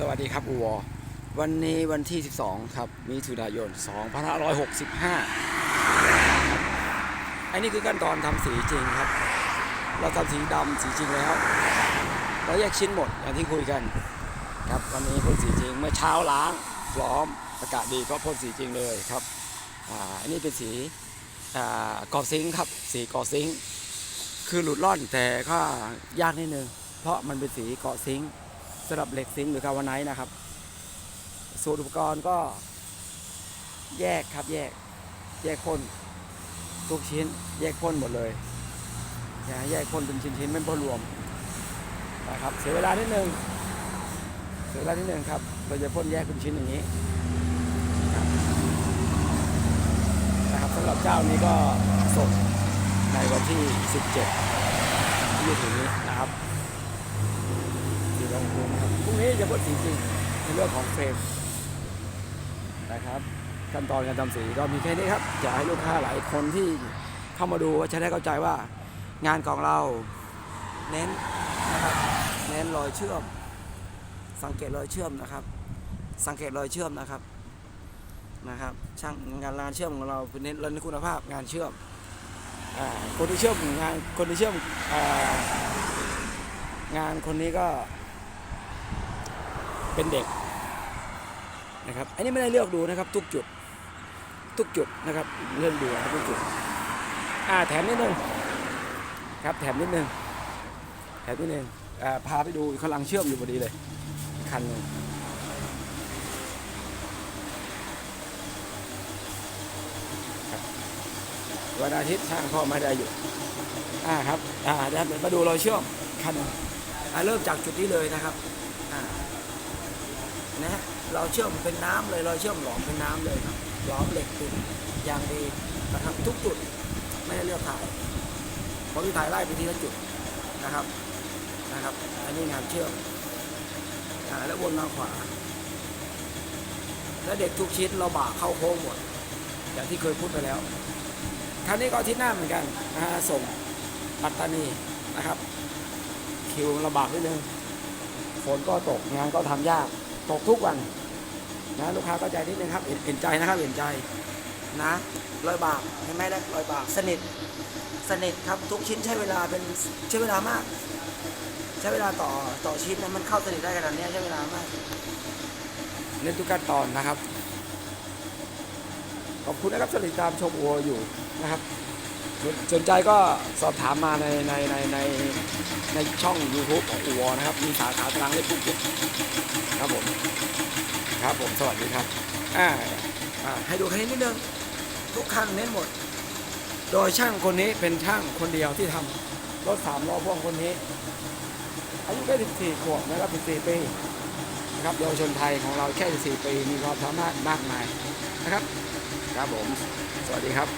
สวัสดีครับอูวอวันนี้วันที่ 12 ครับมิถุนายน 2565 อันนี้คือขั้นตอนทำสีจริงครับ เราทำสีดำสีจริงแล้ว เราแยกชิ้นหมดอย่างที่คุยกัน ครับวันนี้พ่นสีจริงเมื่อเช้าล้างพร้อมอากาศดีก็พ่นสีจริงเลยครับอ่าอันนี้เป็นสีอ่ากอซิงค์ครับสีกอซิงค์คือหลุดร่อนแต่ก็ยากนิดนึงเพราะมันเป็นสีเกาะซิงค์ สำหรับเหล็กซิงหรือคาร์วไนท์นะครับ ส่วนอุปกรณ์ก็แยกครับแยกแยกพ่นทุกชิ้น แยกพ่นหมดเลยนะแยกพ่นเป็นชิ้นๆไม่พ่นรวมนะครับเสียเวลานิดนึงเสียเวลานิดนึงครับ เราจะพ่นแยกเป็นชิ้นอย่างนี้นะครับสำหรับเจ้านี้ก็สดในวันที่ 17ที่จะถึงนี้นะครับ นี้จะพ่นสีจริงในเรื่องของเฟรมนะครับขั้นตอนการทำสีก็มีแค่นี้ครับจะให้ลูกค้าหลายคนที่เข้ามาดูจะได้เข้าใจว่างานของเราเน้นนะครับเน้นรอยเชื่อม สังเกตรอยเชื่อมนะครับ สังเกตรอยเชื่อมนะครับนะครับ ช่างงานงานเชื่อมของเราเป็นเน้นเน้นคุณภาพงานเชื่อมอคนที่เชื่อมงานคนที่เชื่อมอางานคนนี้ก็ เป็นเด็กนะครับอันนี้ไม่ได้เลือกดูนะครับ ทุกจุด ทุกจุดนะครับเลือกดูนะทุกจุดอ่าแถมนิดนึงครับแถมนิดนึงแถมนิดนึงอ่าพาไปดูกำลังเชื่อมอยู่พอดีเลยคันนึงวันอาทิตย์ช่างพ่อไม่ได้อยู่อ่าครับอ่าเดี๋ยวมาดูรอยเชื่อมคันอ่าเริ่มจากจุดนี้เลยนะครับอ่า นะฮะเราเชื่อมเป็นน้ำเลยเราเชื่อมหลอมเป็นน้ำเลยครับหลอมเหล็กติดอย่างดีนะครับทุกจุดไม่ได้เลือกถ่ายเพราะที่ถ่ายไล่ไปทีละจุดนะครับนะครับ อันนี้งานเชื่อมอแล้ววนมาขวา แล้วเด็กทุกชิ้นเราบ่าเข้าโค้งหมดอย่างที่เคยพูดไปแล้วครั้นี้ก็ที่หน้าเหมือนกันนะฮะส่งปัตตานีนะครับ คิวลำบากนิดนึงฝนก็ตกงานก็ทำยาก ตกทุกวันนะลูกค้าเข้าใจนิดนึงครับเห็นใจนะครับเห็นใจนะร้อยบากเห็นไหมนะร้อยบากสนิทสนิทครับทุกชิ้นใช้เวลาเป็นใช้เวลามาก ใช้เวลาต่อต่อชิ้นนะมันเข้าสนิทได้ขนาดนี้ใช้เวลามากเน้นทุกขั้นตอนนะครับขอบคุณนะครับสลิดตามชมอัวอยู่นะครับสนใจก็สอบถามมาในในในใน ในช่อง YouTube ของอัวนะครับ มีสาขาตรังเล็กภูเก็ตครับผม ครับผม สวัสดีครับอ่าอ่าให้ดูแค่นี้นิดนึง ทุกคันเน้นหมด โดยช่างคนนี้เป็นช่างคนเดียวที่ทำรถสามล้อพ่วงคนนี้ อายุแค่14ขวบนะครับ14ปีนะครับเยาวชนไทยของเราแค่14ปีมีความสามารถมากมายนะครับ ครับผม สวัสดีครับ